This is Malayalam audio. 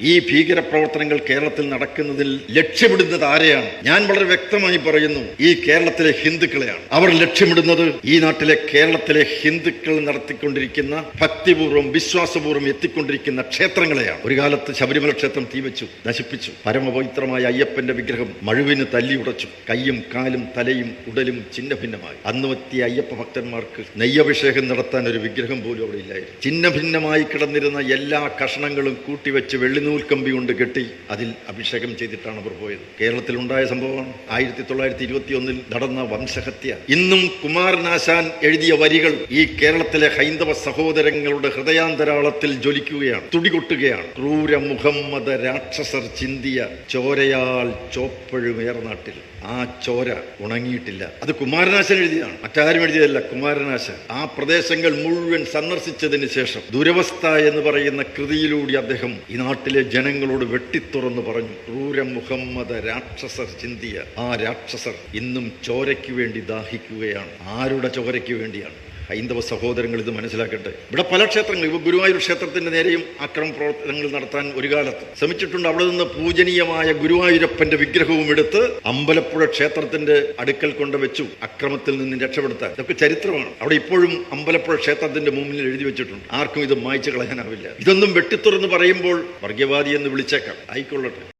ഈ ഭീകരപ്രവർത്തനങ്ങൾ കേരളത്തിൽ നടക്കുന്നതിൽ ലക്ഷ്യമിടുന്നത് ആരെയാണ്? ഞാൻ വളരെ വ്യക്തമായി പറയുന്നു ഈ കേരളത്തിലെ ഹിന്ദുക്കളെയാണ്. അവർ ലക്ഷ്യമിടുന്നത് ഈ നാട്ടിലെ കേരളത്തിലെ ഹിന്ദുക്കൾ നടത്തിക്കൊണ്ടിരിക്കുന്ന ഭക്തിപൂർവം വിശ്വാസപൂർവം എത്തിക്കൊണ്ടിരിക്കുന്ന ക്ഷേത്രങ്ങളെയാണ്. ഒരു കാലത്ത് ശബരിമല ക്ഷേത്രം തീവച്ചു നശിപ്പിച്ചു. പരമപവിത്രമായ അയ്യപ്പന്റെ വിഗ്രഹം മഴുവിന് തല്ലി ഉടച്ചു. കയ്യും കാലും തലയും ഉടലും ചിന്ന ഭിന്നമായി അന്ന് എത്തിയ അയ്യപ്പ ഭക്തന്മാർക്ക് നെയ്യഭിഷേകം നടത്താൻ ഒരു വിഗ്രഹം പോലും അവിടെ ഇല്ലായിരുന്നു. ചിന്ന ഭിന്നമായി കിടന്നിരുന്ന എല്ലാ കഷണങ്ങളും കൂട്ടിവെച്ച് വെള്ളിനൂൽ കമ്പി കൊണ്ട് കെട്ടി അതിൽ അഭിഷേകം ചെയ്തിട്ടാണ് അവർ പോയത്. കേരളത്തിലുണ്ടായ സംഭവമാണ്. ആയിരത്തി തൊള്ളായിരത്തി ഇരുപത്തി ഒന്നിൽ നടന്ന വംശഹത്യ. ഇന്നും കുമാരനാശാൻ എഴുതിയ വരികൾ ഈ കേരളത്തിലെ ഹൈന്ദവ സഹോദരങ്ങളുടെ ഹൃദയാന്തരാളത്തിൽ ജ്വലിക്കുകയാണ് തുടികൊട്ടുകയാണ്. ക്രൂര മുഹമ്മദ രാക്ഷസർ ചിന്തിയ ചോരയാൽ ചോപ്പഴുമേർനാട്ടിൽ ആ ചോര ഉണങ്ങിയിട്ടില്ല. അത് കുമാരനാശൻ എഴുതിയതാണ്. മറ്റാരും എഴുതിയതല്ല കുമാരനാശൻ. ആ പ്രദേശങ്ങൾ മുഴുവൻ സന്ദർശിച്ചതിന് ശേഷം ദുരവസ്ഥ എന്ന് പറയുന്ന കൃതിയിലൂടെ അദ്ദേഹം ഈ നാട്ടിലെ ജനങ്ങളോട് വെട്ടിത്തുറന്നു പറഞ്ഞു ക്രൂര മുഹമ്മദ രാക്ഷസർ ചിന്തിയ ആ രാക്ഷസർ ഇന്നും ചോരയ്ക്ക് വേണ്ടി ദാഹിക്കുകയാണ്. ആരുടെ ചോരയ്ക്ക് വേണ്ടിയാണ്? ഹൈന്ദവ സഹോദരങ്ങൾ ഇത് മനസ്സിലാക്കട്ടെ. ഇവിടെ പല ക്ഷേത്രങ്ങൾ ഇപ്പോൾ ഗുരുവായൂർ ക്ഷേത്രത്തിന്റെ നേരെയും അക്രമ പ്രവർത്തനങ്ങൾ നടത്താൻ ഒരു കാലത്ത് ശ്രമിച്ചിട്ടുണ്ട്. അവിടെ നിന്ന് പൂജനീയമായ ഗുരുവായൂരപ്പന്റെ വിഗ്രഹവും എടുത്ത് അമ്പലപ്പുഴ ക്ഷേത്രത്തിന്റെ അടുക്കൽ കൊണ്ട് വെച്ചു അക്രമത്തിൽ നിന്ന് രക്ഷപ്പെടുത്താൻ. ഇതൊക്കെ ചരിത്രമാണ്. അവിടെ ഇപ്പോഴും അമ്പലപ്പുഴ ക്ഷേത്രത്തിന്റെ മുമ്പിൽ എഴുതി വെച്ചിട്ടുണ്ട്. ആർക്കും ഇത് മായ്ച്ചു കളയാനാവില്ല. ഇതൊന്നും വെട്ടിത്തുറന്ന് പറയുമ്പോൾ വർഗീയവാദി എന്ന് വിളിച്ചേക്കാം. ആയിക്കൊള്ളട്ടെ.